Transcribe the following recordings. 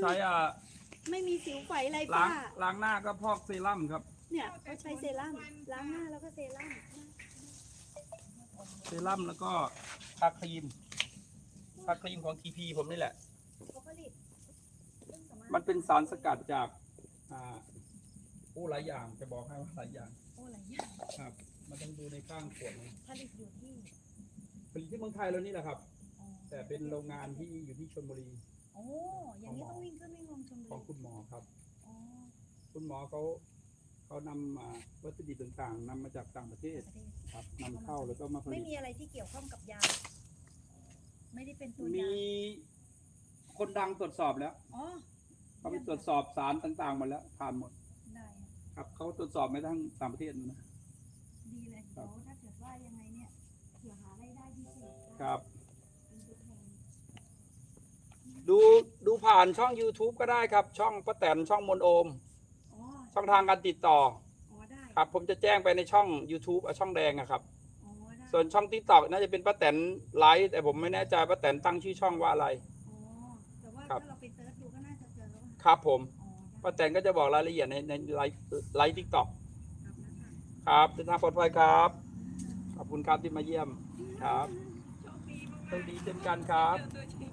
ใช้อ่าไม่มีสิวไฝอะไรล้าป้างล้างหน้าก็พอกเซรั่มครับ เนี่ยเขาใช้เซรั่มล้างหน้าแล้วก็เซรั่มเซรั่มแล้วก็ทาครีมทาครีมของทีพีผมนี่แหละ เขาผลิตมันเป็นสารสกัดจาก อ่าโอ้หลายอย่างจะบอกให้ว่าหลายอย่าง โอ้หลายอย่างครับ มันต้องดูในข้างขวดนะผลิตอยู่ที่ผลิตที่เมืองไทยแล้วนี่แหละครับ อ๋อแต่เป็นโรงงานที่อยู่ที่ชลบุรีโอ้อย่างนี้ต้องวิ่งขึ้นวิ่งลงชลบุของรีคุณหมอครับ อ๋อคุณหมอเขาเขานำอ่าวัตถุดิบต่างๆนำมาจากต่างประเทศประเทศครับนำเข้าแล้วก็มาผไม่ลิตมีอะไรที่เกี่ยวข้องกับยา ไม่ได้เป็นตัวมียาคนดังตรวจสอบแล้วอ๋อเขาไปตรวจสอบสารต่างๆหมดแล้วผ่านหมดได้อะครับเขาตรวจสอบไม่ทั้งต่างประเทศนะดีเลยครัเดี๋ยบวถ้าเกิดว่ายังไงเนี่ยเผื่อหารายได้พิเศษครับเป็นตัวแทน ดูดูผ่านช่อง YouTube ก็ได้ครับ ช่องป้าแตนช่องมนโอม อ๋อช่องทางการติดต่ออ๋อได้ครับ ผมจะแจ้งไปในช่อง YouTube อะช่องแดงอะครับ อ๋อได้ส่วนช่อง t ิ k t o k น่าจะเป็นป้าแตนไลฟ์แต่ผมไม่แน่ใจป้าแตนตั้งชื่อช่องว่าอะไร อ๋อแต่ว่าครับ ถ้าเราไปเซิร์ชดูก็น่าจะเจอแล้วอะครับผมอ๋อได้ป้าแตนก็จะบอกรายละเอียดในในไลฟ์ไลฟ์ทิกตอกครับนะคะ ครับเดินทางปลอดภัยครับ ขอบคุณครับที่มาเยี่ยมครับโชคดีมากโชคดีเช่นกันครับ เจอตัวจริง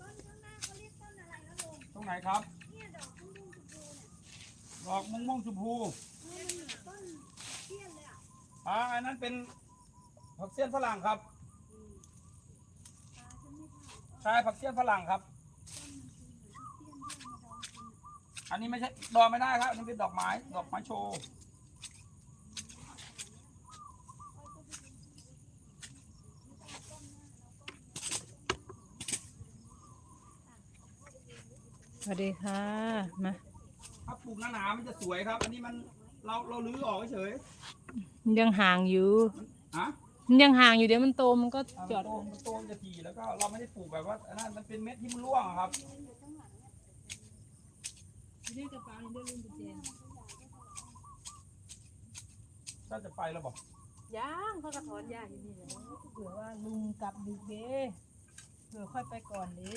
ต้นข้างหน้าเขาเรียกต้นอะไร นะลุงตรงไหนครับเนี่ยดอกม่วงๆชมพูเนี่ยดอกม่วงม่วงชมพูเออมันเหมือนต้นเทียนเลยอะอ่าอันนั้นเป็นผักเสี้ยนฝรั่งครับอืมตาฉันไม่ผ่านใช่ผักเสี้ยนฝรั่งครับต้นมันคือเหมือนที่เทียนที่เอามาดองกินอะอันนี้ไม่ใช่ดอกไม่ได้ครับอันนี้เป็นดอกไม้ ดอกไม้โชว์ สวัสดีค่ะมาถ้าปลูกหนาๆมันจะสวยครับ อันนี้มันเราเราลื้อออกเฉยมันยังห่างอยู่ๆฮะมันยังห่างอยู่เดี๋ยวมันโตมันก็อ่าจอดมันโตมันโตมันจะทีแล้วก็เราไม่ได้ปลูกแบบว่าอันนั้นมันเป็นเม็ดที่มันร่วงอะครับเรียกกระเป๋าเรื่องกุญแจถ้าจะไปแล้วบอกย่างเขากระถอนยาอยู่นี่แหละเผื่อว่าลุงกลับดึกเด้เผื่อค่อยไปก่อนเด้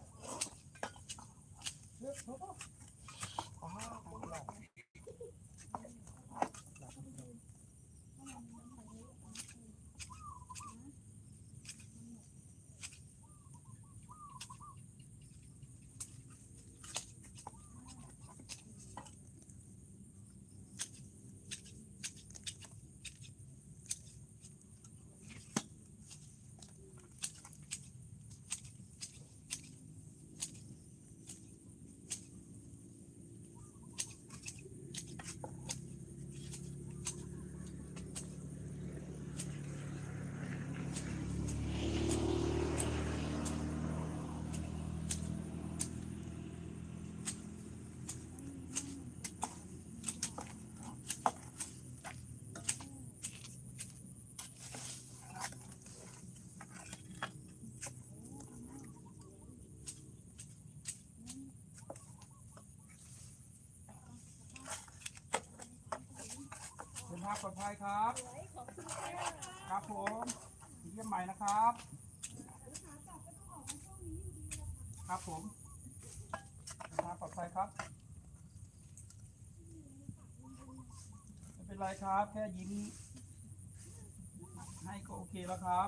เดินทางปลอดภัยครับ ครับผมเยี่ยมใหม่นะครับ ครับผมเดินทางปลอดภัยครับ ไม่เป็นไรครับ แค่ยิ้มให้ก็โอเคแล้วครับ